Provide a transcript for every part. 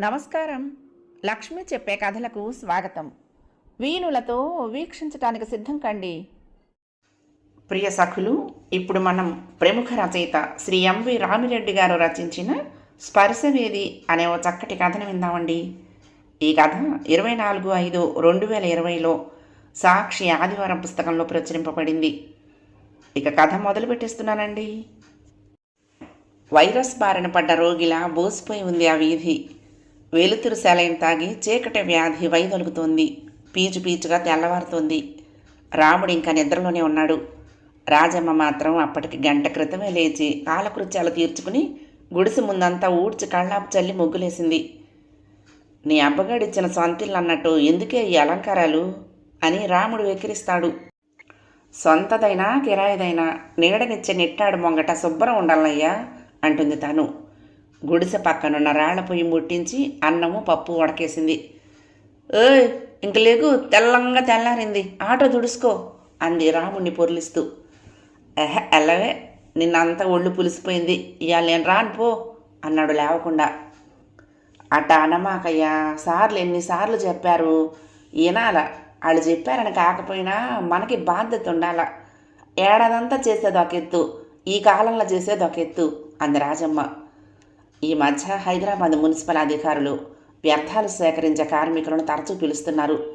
నమస్కారం. లక్ష్మి చెప్పే కథలకు స్వాగతం. వీణులతో వీక్షించటానికి సిద్ధం కండి. ప్రియ సఖులు ఇప్పుడు మనం ప్రముఖ రచయిత శ్రీ ఎంవి రామిరెడ్డి గారు రచించిన స్పర్శవేది అనే ఓ చక్కటి కథను విందామండి. ఈ కథ ఇరవై నాలుగు ఐదు రెండు వేల ఇరవైలో సాక్షి ఆదివారం పుస్తకంలో ప్రచురింపబడింది. ఇక కథ మొదలు పెట్టేస్తున్నానండి. వైరస్ బారిన పడ్డ రోగిలా బోసిపోయి ఉంది ఆ వీధి. వెలుతురు సెలైన్ తాగి చీకటి వ్యాధి వైదొలుగుతోంది. పీచు పీచుగా తెల్లవారుతోంది. రాముడు ఇంకా నిద్రలోనే ఉన్నాడు. రాజమ్మ మాత్రం అప్పటికి గంట క్రితమే లేచి కాలకృత్యాలు తీర్చుకుని గుడిసె ముందంతా ఊడ్చి కళ్ళాపు చల్లి ముగ్గులేసింది. నీ అబ్బగాడిచ్చిన సొంతిల్లు అన్నట్టు ఎందుకే ఈ అలంకారాలు అని రాముడు వెక్కిరిస్తాడు. సొంతదైనా కిరాయిదైనా నీడనిచ్చే నిట్టాడు మొంగట శుభ్రం ఉండాలయ్యా అంటుంది తను. గుడిసె పక్కనున్న రాళ్ళ పొయ్యి ముట్టించి అన్నము పప్పు ఉడకేసింది ఏయ్ ఇంక లేకు తెల్లంగా తెల్లారింది ఆటో దుడుసుకో అంది రాముణ్ణి పొర్లిస్తూ. ఎహ ఎల్లవే నిన్నంతా ఒళ్ళు పులిసిపోయింది ఇవాళ నేను రాను పో అన్నాడు లేవకుండా. అట్ట అనమాకయ్యా సార్లు ఎన్నిసార్లు చెప్పారు ఈనాల వాళ్ళు చెప్పారని కాకపోయినా మనకి బాధ్యత ఉండాల. ఏడాదంతా చేసేది ఒక ఎత్తు ఈ కాలంలో చేసేది ఒక ఎత్తు అంది రాజమ్మ. ఈ మధ్య హైదరాబాద్ మున్సిపల్ అధికారులు వ్యర్థాలు సేకరించే కార్మికులను తరచూ పిలుస్తున్నారు.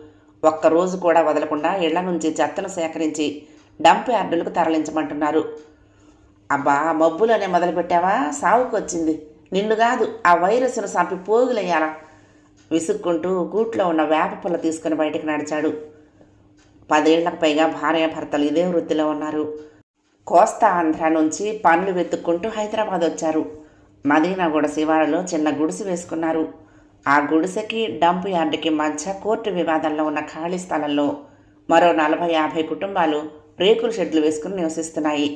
ఒక్కరోజు కూడా వదలకుండా ఇళ్ళ నుంచి చెత్తను సేకరించి డంప్ యార్డులకు తరలించమంటున్నారు. అబ్బా మబ్బులోనే మొదలుపెట్టావా? సావుకొచ్చింది. నిన్ను కాదు ఆ వైరస్ను సంపి పోగులయ్యాలా? విసుక్కుంటూ గూట్లో ఉన్న వేప పుల్ల తీసుకుని బయటకు నడిచాడు. పదేళ్ళకు పైగా భార్యాభర్తలు ఇదే వృత్తిలో ఉన్నారు. కోస్తా ఆంధ్ర నుంచి పనులు వెతుక్కుంటూ హైదరాబాద్ వచ్చారు. మదీనాగూడ శివారులో చిన్న గుడిసె వేసుకున్నారు. ఆ గుడిసెకి డంప్ యార్డుకి మధ్య కోర్టు వివాదంలో ఉన్న ఖాళీ స్థలంలో మరో నలభై యాభై కుటుంబాలు రేకుల షెడ్లు వేసుకుని నివసిస్తున్నాయి.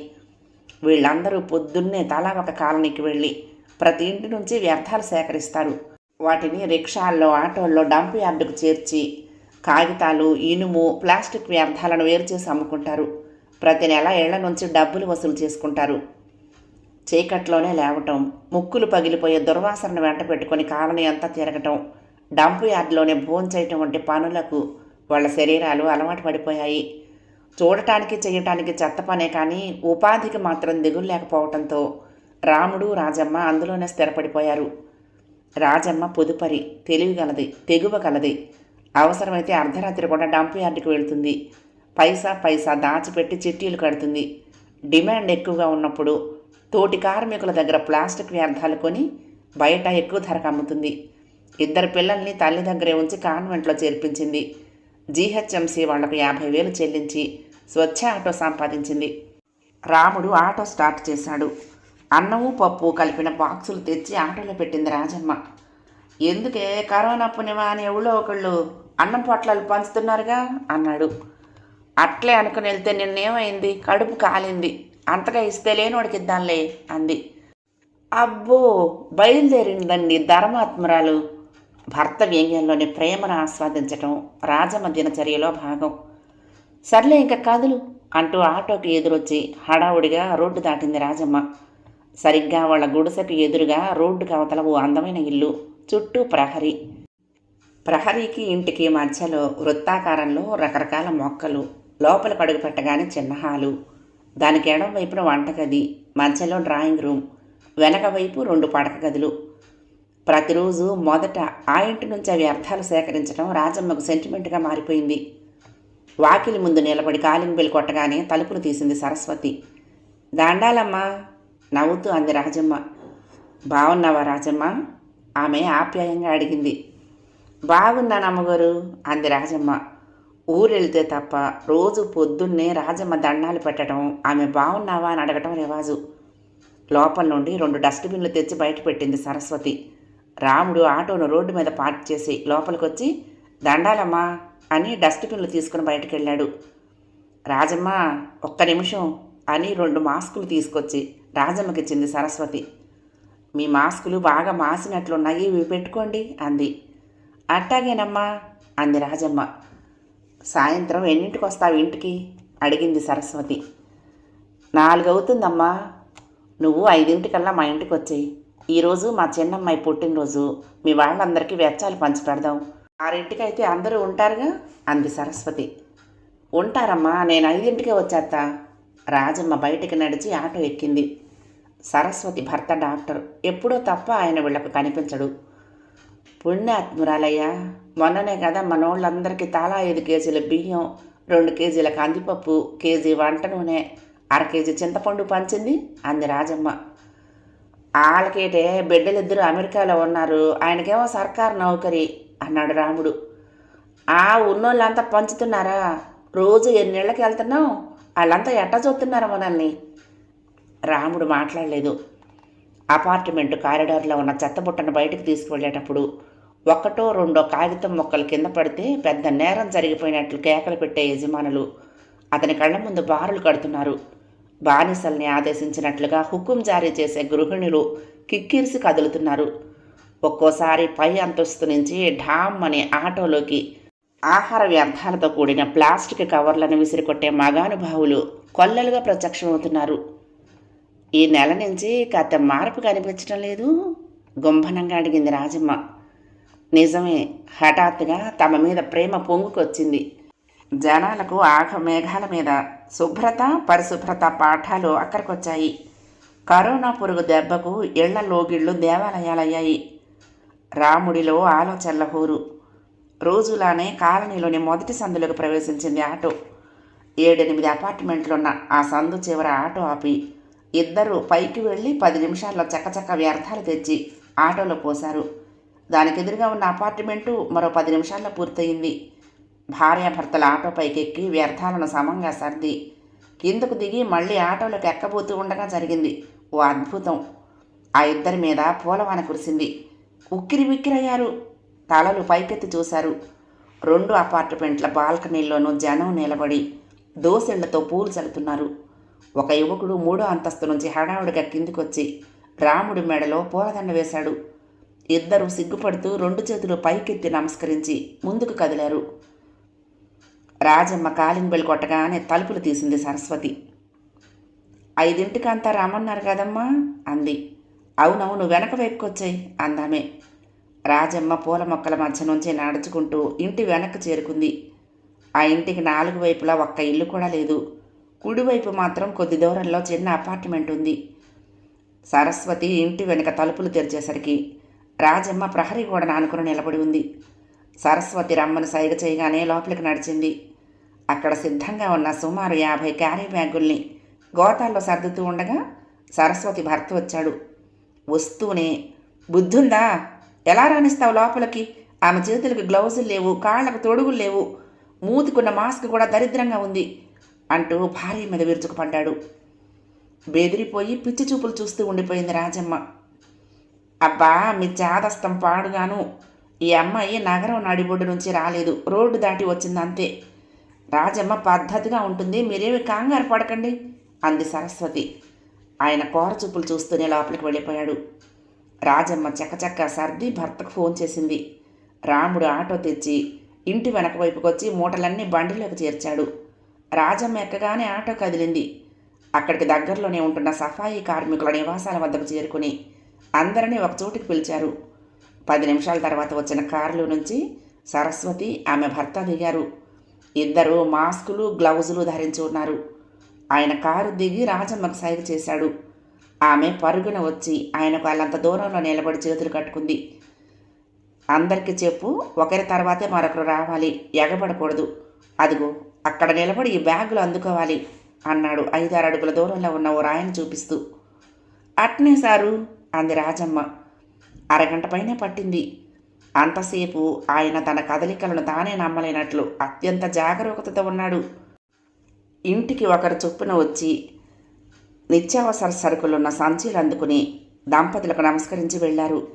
వీళ్ళందరూ పొద్దున్నే తలా ఒక కాలనీకి వెళ్ళి ప్రతి ఇంటి నుంచి వ్యర్థాలు సేకరిస్తారు. వాటిని రిక్షాల్లో ఆటోల్లో డంప్ యార్డుకు చేర్చి కాగితాలు ఇనుము ప్లాస్టిక్ వ్యర్థాలను వేరు చేసి అమ్ముకుంటారు. ప్రతి నెల ఏళ్ళ నుంచి డబ్బులు వసూలు చేసుకుంటారు. చీకట్లోనే లేవటం ముక్కులు పగిలిపోయే దుర్వాసనను వెంట పెట్టుకొని కాలనీ అంతా తిరగటం డంపు యార్డ్లోనే భోంచేయటం వంటి పనులకు వాళ్ళ శరీరాలు అలవాటు పడిపోయాయి. చూడటానికి చేయటానికి చెత్త పనే కానీ ఉపాధికి మాత్రం దిగులు లేకపోవటంతో రాముడు రాజమ్మ అందులోనే స్థిరపడిపోయారు. రాజమ్మ పొదుపరి తెలివిగలది తెగువగలది. అవసరమైతే అర్ధరాత్రి కూడా డంప్ యార్డ్కి వెళ్తుంది. పైసా పైసా దాచిపెట్టి చిట్టీలు కడుతుంది. డిమాండ్ ఎక్కువగా ఉన్నప్పుడు తోటి కార్మికుల దగ్గర ప్లాస్టిక్ వ్యర్థాలు కొని బయట ఎక్కువ ధరకు అమ్ముతుంది. ఇద్దరు పిల్లల్ని తల్లి దగ్గరే ఉంచి కాన్వెంట్లో చేర్పించింది. జీహెచ్ఎంసీ వాళ్ళకు యాభై వేలు చెల్లించి స్వచ్ఛ ఆటో సంపాదించింది. రాముడు ఆటో స్టార్ట్ చేశాడు. అన్నము పప్పు కలిపిన బాక్సులు తెచ్చి ఆటోలో పెట్టింది రాజమ్మ. ఎందుకే కరోనా పుణ్యమా అని ఎవడో ఒకళ్ళు అన్నం పొట్లాలు పంచుతున్నారుగా? అన్నాడు. అట్లే అనుకుని వెళ్తే నిన్నేమైంది? కడుపు కాలింది. అంతగా ఇస్తే లేనివాడికి ఇద్దాంలే అంది. అబ్బో బయలుదేరిందండి ధర్మాత్మరాలు భర్త వ్యంగ్యంలోని ప్రేమను ఆస్వాదించటం రాజమ్మ దినచర్యలో భాగం. సర్లే ఇంకా కదులు అంటూ ఆటోకి ఎదురొచ్చి హడావుడిగా రోడ్డు దాటింది రాజమ్మ. సరిగ్గా వాళ్ళ గుడిసెకు ఎదురుగా రోడ్డుకి అవతల ఓ అందమైన ఇల్లు చుట్టూ ప్రహరీ. ప్రహరీకి ఇంటికి మధ్యలో వృత్తాకారంలో రకరకాల మొక్కలు లోపల పడుగు పెట్టగానే చిన్న హాలు. దానికి ఎడం వైపున వంటగది మధ్యలో డ్రాయింగ్ రూమ్ వెనక వైపు రెండు పడక గదులు. ప్రతిరోజు మొదట ఆ ఇంటి నుంచి అవి వ్యర్థాలు సేకరించడం రాజమ్మకు సెంటిమెంట్గా మారిపోయింది. వాకిలి ముందు నిలబడి కాలింగ్ బెల్ కొట్టగానే తలుపులు తీసింది సరస్వతి. దాండాలమ్మా! నవ్వుతూ అంది రాజమ్మ. బాగున్నావా రాజమ్మ? ఆమె ఆప్యాయంగా అడిగింది. బాగున్నాను అమ్మగారు అంది రాజమ్మ. ఊరెళ్తే తప్ప రోజు పొద్దున్నే రాజమ్మ దండాలు పెట్టడం ఆమె బాగున్నావా అని అడగటం రివాజు. లోపల నుండి రెండు డస్ట్బిన్లు తెచ్చి బయట పెట్టింది సరస్వతి. రాముడు ఆటోను రోడ్డు మీద పార్క్ చేసి లోపలికొచ్చి దండాలమ్మా అని డస్ట్బిన్లు తీసుకుని బయటకు వెళ్ళాడు రాజమ్మ ఒక్క నిమిషం అని రెండు మాస్కులు తీసుకొచ్చి రాజమ్మకి ఇచ్చింది సరస్వతి. మీ మాస్కులు బాగా మాసినట్లున్నాయి ఇవి పెట్టుకోండి అంది. అట్టాగేనమ్మా అంది రాజమ్మ. సాయంత్రం ఎన్నింటికి వస్తావు ఇంటికి? అడిగింది సరస్వతి. నాలుగు అవుతుందమ్మా నువ్వు ఐదింటికల్లా మా ఇంటికి వచ్చేయి. ఈరోజు మా చిన్నమ్మాయి పుట్టినరోజు. మీ వాళ్ళందరికీ వెచ్చాలు పంచి పెడదాం. ఆరింటికైతే అందరూ ఉంటారుగా? అంది సరస్వతి. ఉంటారమ్మా నేను ఐదింటికే వచ్చేస్తా రాజమ్మ బయటికి నడిచి ఆటో ఎక్కింది. సరస్వతి భర్త డాక్టర్. ఎప్పుడో తప్ప ఆయన వీళ్ళకు కనిపించడు. పుణ్యాత్మురాలయ్యా మొన్ననే కదా మనోళ్ళందరికీ తలా ఐదు కేజీల బియ్యం రెండు కేజీల కందిపప్పు కేజీ వంట నూనె అర కేజీ చింతపండు పంచింది అంది రాజమ్మ. వాళ్ళకేటే బిడ్డలిద్దరూ అమెరికాలో ఉన్నారు ఆయనకేమో సర్కారు నౌకరి అన్నాడు రాముడు. ఆ ఉన్నోళ్ళంతా పంచుతున్నారా? రోజు ఎన్నేళ్ళకి వెళ్తున్నావు వాళ్ళంతా ఎట్ట చూస్తున్నారు మనల్ని? రాముడు మాట్లాడలేదు. అపార్ట్మెంట్ కారిడార్లో ఉన్న చెత్తబుట్టను బయటకు తీసుకువెళ్ళేటప్పుడు ఒకటో రెండో కాగితం మొక్కలు కింద పడితే పెద్ద నేరం జరిగిపోయినట్లు కేకలు పెట్టే యజమానులు అతని కళ్ళ ముందు బారులు కడుతున్నారు. బానిసల్ని ఆదేశించినట్లుగా హుకుం జారీ చేసే గృహిణులు కిక్కిరిసి కదులుతున్నారు. ఒక్కోసారి పై అంతస్తు నుంచి ఢామ్ అనే ఆటోలోకి ఆహార వ్యర్థాలతో కూడిన ప్లాస్టిక్ కవర్లను విసిరికొట్టే మగానుభావులు కొల్లలుగా ప్రత్యక్షమవుతున్నారు. ఈ నెల నుంచి కాస్త మార్పు కనిపించడం లేదు. గుంభనంగా అడిగింది రాజమ్మ. నిజమే హఠాత్తుగా తమ మీద ప్రేమ పొంగుకొచ్చింది. జనాలకు ఆఘ మేఘాల మీద శుభ్రత పరిశుభ్రత పాఠాలు అక్కడికొచ్చాయి. కరోనా పురుగు దెబ్బకు ఇళ్ళ లోగిళ్ళు దేవాలయాలయ్యాయి. రాముడిలో ఆలోచనల హోరు. రోజులానే కాలనీలోని మొదటి సందులకు ప్రవేశించింది ఆటో. ఏడెనిమిది అపార్ట్మెంట్లున్న ఆ సందు చివర ఆటో ఆపి ఇద్దరు పైకి వెళ్ళి పది నిమిషాల్లో చక్కచక్క వ్యర్థాలు తెచ్చి ఆటోలో పోశారు. దానికి ఎదురుగా ఉన్న అపార్ట్మెంటు మరో పది నిమిషాల్లో పూర్తయింది. భార్యాభర్తల ఆటో పైకెక్కి వ్యర్థాలను సమంగా సర్ది కిందకు దిగి మళ్ళీ ఆటోలోకి ఎక్కబోతూ ఉండగా జరిగింది. ఓ అద్భుతం! ఆ ఇద్దరి మీద పూలవాన కురిసింది. ఉక్కిరి బిక్కిరయ్యారు. తలలు పైకెత్తి చూశారు. రెండు అపార్ట్మెంట్ల బాల్కనీల్లోనూ జనం నిలబడి దోసెళ్ళతో పూలు చల్లుతున్నారు. ఒక యువకుడు మూడో అంతస్తు నుంచి హడావుడిగా కిందికొచ్చి రాముడి మెడలో పూలదండ వేశాడు. ఇద్దరు సిగ్గుపడుతూ రెండు చేతులు పైకెత్తి నమస్కరించి ముందుకు కదిలారు. రాజమ్మ కాలింగ్ బెల్ కొట్టగానే తలుపులు తీసింది సరస్వతి. ఐదింటికంతా రామన్నారు కదమ్మా అంది. అవునవును వెనక వైపుకొచ్చాయి అందామే. రాజమ్మ పూల మొక్కల మధ్య నుంచి నడుచుకుంటూ ఇంటి వెనక్కి చేరుకుంది. ఆ ఇంటికి నాలుగు వైపులా ఒక్క ఇల్లు కూడా లేదు. కుడివైపు మాత్రం కొద్ది దూరంలో చిన్న అపార్ట్మెంట్ ఉంది. సరస్వతి ఇంటి వెనుక తలుపులు తెరిచేసరికి రాజమ్మ ప్రహరీ గోడను ఆనుకుని నిలబడి ఉంది. సరస్వతి రమ్మను సైగ చేయగానే లోపలికి నడిచింది. అక్కడ సిద్ధంగా ఉన్న సుమారు యాభై క్యారీ బ్యాగుల్ని గోతాల్లో సర్దుతూ ఉండగా సరస్వతి భర్త వచ్చాడు. వస్తూనే బుద్ధుందా? ఎలా రాణిస్తావు లోపలికి? ఆమె చేతులకు గ్లౌజులు లేవు కాళ్ళకు తొడుగులు లేవు. మూతుకున్న మాస్క్ కూడా దరిద్రంగా ఉంది. అంటూ భార్య మీద విరుచుకుపడ్డాడు బెదిరిపోయి పిచ్చి చూపులు చూస్తూ ఉండిపోయింది రాజమ్మ. అబ్బా మీ చాదస్తం పాడుగాను. ఈ అమ్మాయి నగరం నడిబొడ్డు నుంచి రాలేదు. రోడ్డు దాటి వచ్చింది అంతే రాజమ్మ పద్ధతిగా ఉంటుంది మీరేమి కంగారు పడకండి అంది సరస్వతి. ఆయన కోర చూపులు చూస్తూనే లోపలికి వెళ్ళిపోయాడు. రాజమ్మ చక్కచక్క సర్ది భర్తకు ఫోన్ చేసింది. రాముడు ఆటో తెచ్చి ఇంటి వెనక వైపుకొచ్చి మూటలన్నీ బండిలోకి చేర్చాడు. రాజమ్మ ఎక్కగానే ఆటో కదిలింది. అక్కడికి దగ్గరలోనే ఉంటున్న సఫాయి కార్మికుల నివాసాల వద్దకు చేరుకుని అందరినీ ఒకచోటికి పిలిచారు. పది నిమిషాల తర్వాత వచ్చిన కారులో నుంచి సరస్వతి ఆమె భర్త దిగారు. ఇద్దరు మాస్కులు గ్లౌజులు ధరించి ఉన్నారు. ఆయన కారు దిగి రాజమ్మకు సైగ చేశాడు. ఆమె పరుగున వచ్చి ఆయనకు వాళ్ళంత దూరంలో నిలబడి చేతులు కట్టుకుంది. అందరికీ చెప్పు ఒకరి తర్వాతే మరొకరు రావాలి ఎగబడకూడదు. అదిగో అక్కడ నిలబడి ఈ బ్యాగులు అందుకోవాలి అన్నాడు ఐదారు అడుగుల దూరంలో ఉన్న ఓ రాయని చూపిస్తూ. అట్నే సారు అంది రాజమ్మ. అరగంట పైనే పట్టింది. అంతసేపు ఆయన తన కదలికలను తానే నమ్మలేనట్లు అత్యంత జాగరూకతతో ఉన్నాడు. ఇంటికి ఒకరు చొప్పున వచ్చి నిత్యావసర సరుకులున్న సంచీలు అందుకుని దంపతులకు నమస్కరించి వెళ్ళారు.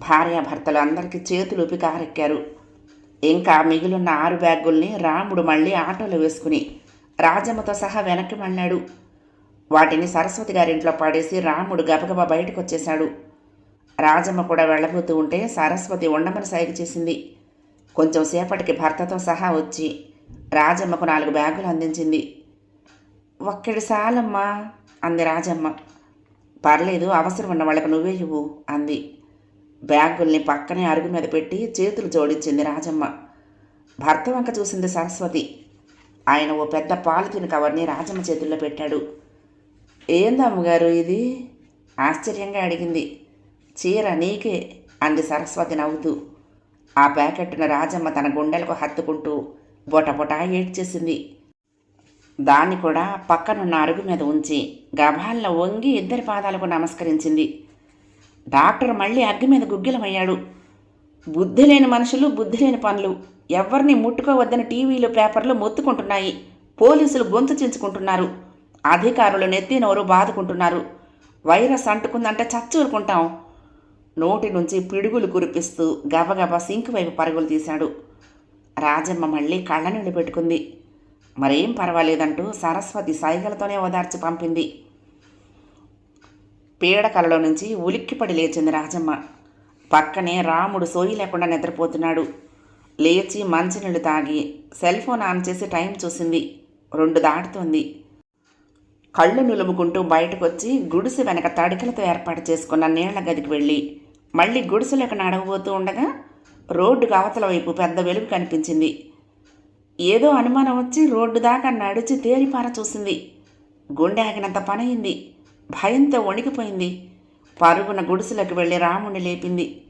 భార్యాభర్తలు అందరికీ చేతులూపి కారెక్కారు. ఇంకా మిగిలిన ఆరు బ్యాగుల్ని రాముడు మళ్ళీ ఆటోలో వేసుకుని రాజమ్మతో సహా వెనక్కి మళ్ళాడు. వాటిని సరస్వతి గారింట్లో పడేసి రాముడు గబగబా బయటకు వచ్చేశాడు రాజమ్మ కూడా వెళ్ళబోతూ ఉంటే సరస్వతి ఉండమని సైగ చేసింది. కొంచెం సేపటికి భర్తతో సహా వచ్చి రాజమ్మకు నాలుగు బ్యాగులు అందించింది. ఒక్కడి సాలమ్మా అంది రాజమ్మ. పర్లేదు అవసరం ఉన్న వాళ్ళకి నువ్వే ఇవ్వు అంది. బ్యాగుల్ని పక్కనే అరుగు మీద పెట్టి చేతులు జోడించింది రాజమ్మ. భర్త వంక చూసింది సరస్వతి. ఆయన ఓ పెద్ద పాలిథిన్ కవర్ని రాజమ్మ చేతుల్లో పెట్టాడు. ఏందమ్మగారు ఇది? ఆశ్చర్యంగా అడిగింది. చీర నీకే అంది సరస్వతి నవ్వుతూ. ఆ ప్యాకెట్ను రాజమ్మ తన గుండెలకు హత్తుకుంటూ బొటబొటా ఏడ్చేసింది. దాన్ని కూడా పక్కనున్న అరుగు మీద ఉంచి గభాల్లో వంగి ఇద్దరి పాదాలకు నమస్కరించింది. డాక్టర్ మళ్ళీ అగ్గి మీద గుగ్గిలమయ్యాడు. బుద్ధి లేని మనుషులు బుద్ధి లేని పనులు. ఎవరిని ముట్టుకోవద్దని టీవీలు పేపర్లు మొత్తుకుంటున్నాయి. పోలీసులు గొంతు చించుకుంటున్నారు. అధికారులు నెత్తినోరు బాదుకుంటున్నారు. వైరస్ అంటుకుందంటే చచ్చూరుకుంటాం. నోటి నుంచి పిడుగులు కురిపిస్తూ గబగబా సింక్ వైపు పరుగులు తీశాడు. రాజమ్మ మళ్ళీ కళ్ళ పెట్టుకుంది. మరేం పర్వాలేదంటూ సరస్వతి సైగలతోనే ఓదార్చి పంపింది. పీడకలలో నుంచి ఉలిక్కిపడి లేచింది రాజమ్మ. పక్కనే రాముడు సోయి లేకుండా నిద్రపోతున్నాడు. లేచి మంచినీళ్ళు తాగి సెల్ ఫోన్ ఆన్ చేసి టైం చూసింది. రెండు దాటుతోంది. కళ్ళు నులుముకుంటూ బయటకొచ్చి గుడిసె వెనక తడికలతో ఏర్పాటు చేసుకున్న నీళ్ళ గదికి వెళ్ళి మళ్ళీ గుడిసెలోకి నడవబోతూ ఉండగా రోడ్డుకు అవతల వైపు పెద్ద వెలుగు కనిపించింది. ఏదో అనుమానం వచ్చి రోడ్డు దాకా నడిచి తేలిపార చూసింది. గుండె ఆగినంత పనయింది. భయంతో వణికిపోయింది. పరుగున గుడిసెలకు వెళ్ళి రాముని లేపింది.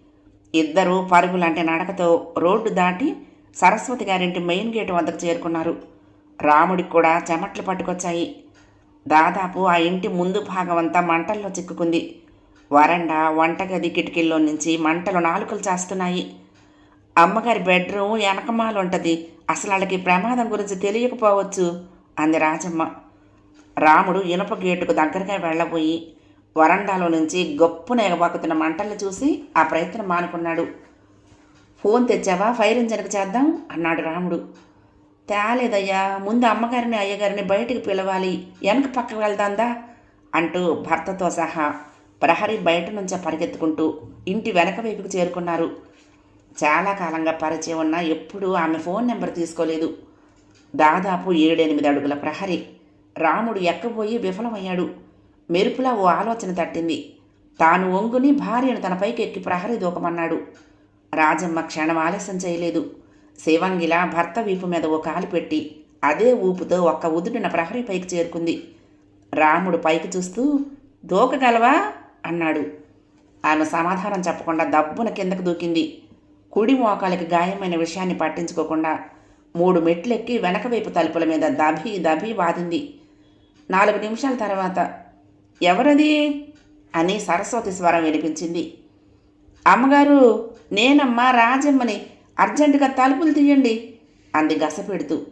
ఇద్దరూ పరుగులాంటి నడకతో రోడ్డు దాటి సరస్వతి గారింటి మెయిన్ గేట్ వద్దకు చేరుకున్నారు. రాముడికి కూడా చెమట్లు పట్టుకొచ్చాయి. దాదాపు ఆ ఇంటి ముందు భాగం అంతా మంటల్లో చిక్కుకుంది. వరండా వంటగది కిటికీల్లో నుంచి మంటలు నాలుకలు చేస్తున్నాయి. అమ్మగారి బెడ్రూమ్ వెనకమాల ఉంటుంది అసలు వాళ్ళకి ప్రమాదం గురించి తెలియకపోవచ్చు అంది రాజమ్మ. రాముడు ఇనుప గేటుకు దగ్గరగా వెళ్ళబోయి వరండాలో నుంచి గొప్పన ఎగబాకుతున్న మంటలు చూసి ఆ ప్రయత్నం మానుకున్నాడు. ఫోన్ తెచ్చావా? ఫైర్ ఇంజన్కి చేద్దాం అన్నాడు రాముడు. తేలేదయ్యా ముందు అమ్మగారిని అయ్యగారిని బయటికి పిలవాలి. వెనక పక్కకు వెళ్దాందా? అంటూ భర్తతో సహా ప్రహరీ బయట నుంచే పరిగెత్తుకుంటూ ఇంటి వెనక వైపుకు చేరుకున్నారు. చాలా కాలంగా పరిచయం ఉన్నా ఎప్పుడూ ఆమె ఫోన్ నెంబర్ తీసుకోలేదు. దాదాపు ఏడెనిమిది అడుగుల ప్రహరీ. రాముడు ఎక్కబోయి విఫలమయ్యాడు. మెరుపులా ఓ ఆలోచన తట్టింది. తాను ఒంగుని భార్యను తన పైకి ఎక్కి ప్రహరీ దూకమన్నాడు. రాజమ్మ క్షణం ఆలస్యం చేయలేదు. శివంగిలా భర్త వీపు మీద ఓ కాలు పెట్టి అదే ఊపుతో ఒక్క ఉదుటిన ప్రహరీ పైకి చేరుకుంది. రాముడు పైకి చూస్తూ దూకగలవా? అన్నాడు. ఆమె సమాధానం చెప్పకుండా దబ్బున కిందకు దూకింది. కుడి మోకాలికి గాయమైన విషయాన్ని పట్టించుకోకుండా మూడు మెట్లెక్కి వెనక వైపు తలుపుల మీద దభి దభి వాదింది. నాలుగు నిమిషాల తర్వాత ఎవరది? అని సరస్వతి స్వరం వినిపించింది. అమ్మగారు నేనమ్మా రాజమ్మని అర్జెంటుగా తలుపులు తీయండి అంది గసపెడుతూ.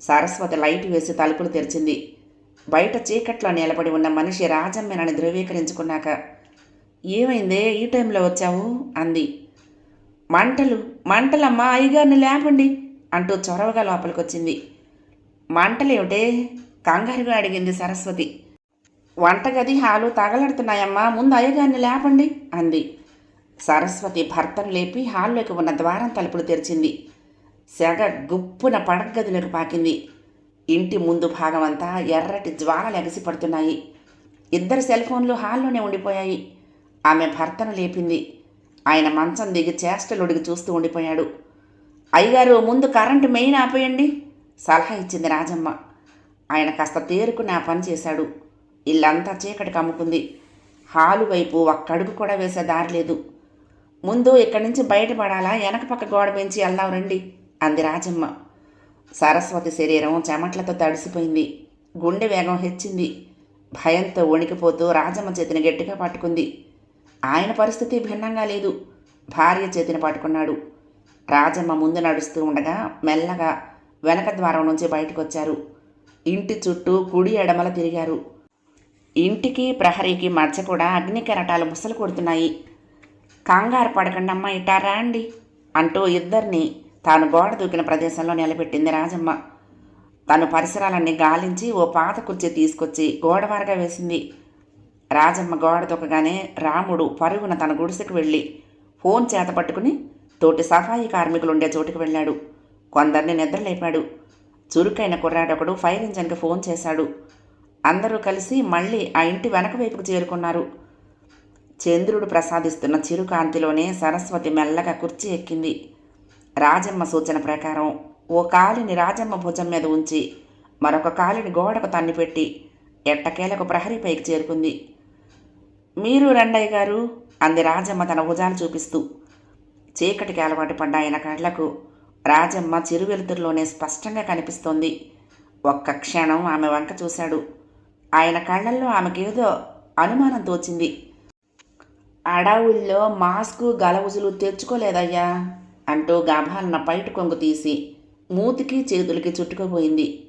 సరస్వతి లైట్ వేసి తలుపులు తెరిచింది. బయట చీకట్లో నిలబడి ఉన్న మనిషి రాజమ్మేనని ధృవీకరించుకున్నాక ఏమైందే? ఈ టైంలో వచ్చావు? అంది. మంటలు మంటలమ్మా అయ్యగారిని లేపండి అంటూ చొరవగా లోపలికొచ్చింది. మంటలేమిటే? కంగారుగా అడిగింది సరస్వతి. వంటగది హాలు తగలడుతున్నాయమ్మా ముందు అయ్యగారిని లేపండి అంది. సరస్వతి భర్తను లేపి హాల్లోకి ఉన్న ద్వారం తలుపులు తెరిచింది. సెగ గుప్పున పడగదిలోకి పాకింది. ఇంటి ముందు భాగమంతా ఎర్రటి జ్వాలలు ఎగసి పడుతున్నాయి. ఇద్దరు సెల్ ఫోన్లు హాల్లోనే ఉండిపోయాయి. ఆమె భర్తను లేపింది. ఆయన మంచం దిగి చేష్టలుడికి చూస్తూ ఉండిపోయాడు. అయ్యగారు ముందు కరెంటు మెయిన్ ఆపేయండి సలహా ఇచ్చింది రాజమ్మ. ఆయన కాస్త తేరుకుని ఆ పని చేశాడు. ఇల్లంతా చీకటి కమ్ముకుంది హాలు వైపు ఒక్కడుగు కూడా వేసే దారి లేదు. ముందు ఇక్కడి నుంచి బయటపడాలా? వెనక పక్క గోడ పెంచి వెళ్దాం రండి అంది రాజమ్మ. సరస్వతి శరీరం చెమట్లతో తడిసిపోయింది. గుండె వేగం హెచ్చింది. భయంతో వణికిపోతూ రాజమ్మ చేతిని గట్టిగా పట్టుకుంది. ఆయన పరిస్థితి భిన్నంగా లేదు. భార్య చేతిని పట్టుకున్నాడు. రాజమ్మ ముందు నడుస్తూ ఉండగా మెల్లగా వెనక ద్వారం నుంచి బయటకు వచ్చారు ఇంటి చుట్టూ కుడి ఎడమల తిరిగారు. ఇంటికి ప్రహరీకి మధ్య కూడా అగ్ని కెరటాలు ముసలు కొడుతున్నాయి. కంగారు పడకండమ్మ ఇటారా అండి అంటూ ఇద్దరిని తాను గోడ దూకిన ప్రదేశంలో నిలబెట్టింది రాజమ్మ. తను పరిసరాలన్నీ గాలించి ఓ పాత కుర్చీ తీసుకొచ్చి గోడవారగా వేసింది. రాజమ్మ గోడ దొక్కగానే రాముడు పరుగున తన గుడిసెకు వెళ్ళి ఫోన్ చేత పట్టుకుని తోటి సఫాయి కార్మికులు ఉండే చోటుకు వెళ్ళాడు. కొందరిని నిద్రలేపాడు. చురుకైన కుర్రాడొకడు ఫైర్ ఇంజన్కి ఫోన్ చేశాడు. అందరూ కలిసి మళ్ళీ ఆ ఇంటి వెనక వైపుకు చేరుకున్నారు. చంద్రుడు ప్రసాదిస్తున్న చిరుకాంతిలోనే సరస్వతి మెల్లగా కుర్చీ ఎక్కింది. రాజమ్మ సూచన ప్రకారం ఓ కాలిని రాజమ్మ భుజం మీద ఉంచి మరొక కాలిని గోడకు తన్నిపెట్టి ఎట్టకేలకు ప్రహరీ పైకి చేరుకుంది. మీరు రండయ్య గారు అంది రాజమ్మ తన భుజాలు చూపిస్తూ. చీకటికి అలవాటు పడ్డ ఆయన కళ్ళకు రాజమ్మ చిరువెలుతురులోనే స్పష్టంగా కనిపిస్తోంది. ఒక్క క్షణం ఆమె వంక చూశాడు. ఆయన కళ్ళల్లో ఆమెకేదో అనుమానం తోచింది. అడవుల్లో మాస్కు గలవుజులు తెచ్చుకోలేదయ్యా అంటూ గభాలన పైట కొంగు తీసి మూతికి చేతులకి చుట్టుకుపోయింది.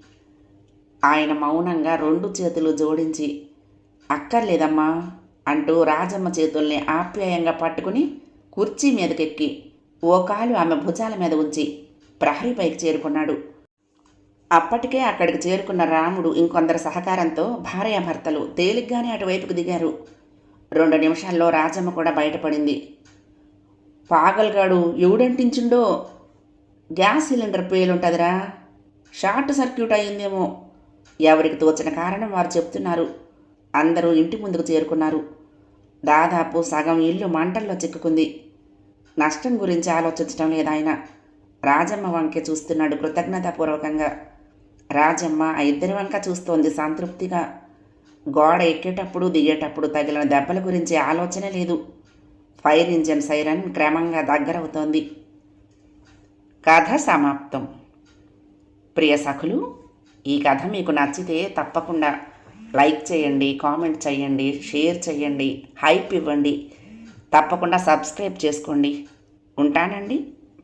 ఆయన మౌనంగా రెండు చేతులు జోడించి అక్కర్లేదమ్మా అంటూ రాజమ్మ చేతుల్ని ఆప్యాయంగా పట్టుకుని కుర్చీ మీదకెక్కి ఓ కాలు ఆమె భుజాల మీద ఉంచి ప్రహరీ పైకి చేరుకున్నాడు. అప్పటికే అక్కడికి చేరుకున్న రాముడు ఇంకొందరు సహకారంతో భార్యాభర్తలు తేలిగ్గానే అటువైపుకు దిగారు. రెండు నిమిషాల్లో రాజమ్మ కూడా బయటపడింది. పాగల్గాడు ఎవడంటించిండో? గ్యాస్ సిలిండర్ పేలుంటుందిరా. షార్ట్ సర్క్యూట్ అయిందేమో ఎవరికి తోచిన కారణం వారు చెప్తున్నారు. అందరూ ఇంటి ముందుకు చేరుకున్నారు. దాదాపు సగం ఇల్లు మంటల్లో చిక్కుకుంది. నష్టం గురించి ఆలోచించడం లేదు ఆయన రాజమ్మ వంకే చూస్తున్నాడు కృతజ్ఞతాపూర్వకంగా. రాజమ్మ ఆ ఇద్దరి వంక చూస్తోంది సంతృప్తిగా. గోడ ఎక్కేటప్పుడు దిగేటప్పుడు తగిలిన దెబ్బల గురించి ఆలోచన లేదు. ఫైర్ ఇంజన్ సైరన్ క్రమంగా దగ్గరవుతోంది. కథ సమాప్తం. ప్రియ సఖులు ఈ కథ మీకు నచ్చితే తప్పకుండా లైక్ చేయండి కామెంట్ చేయండి షేర్ చేయండి హైప్ ఇవ్వండి. తప్పకుండా సబ్స్క్రైబ్ చేసుకోండి. ఉంటానండి.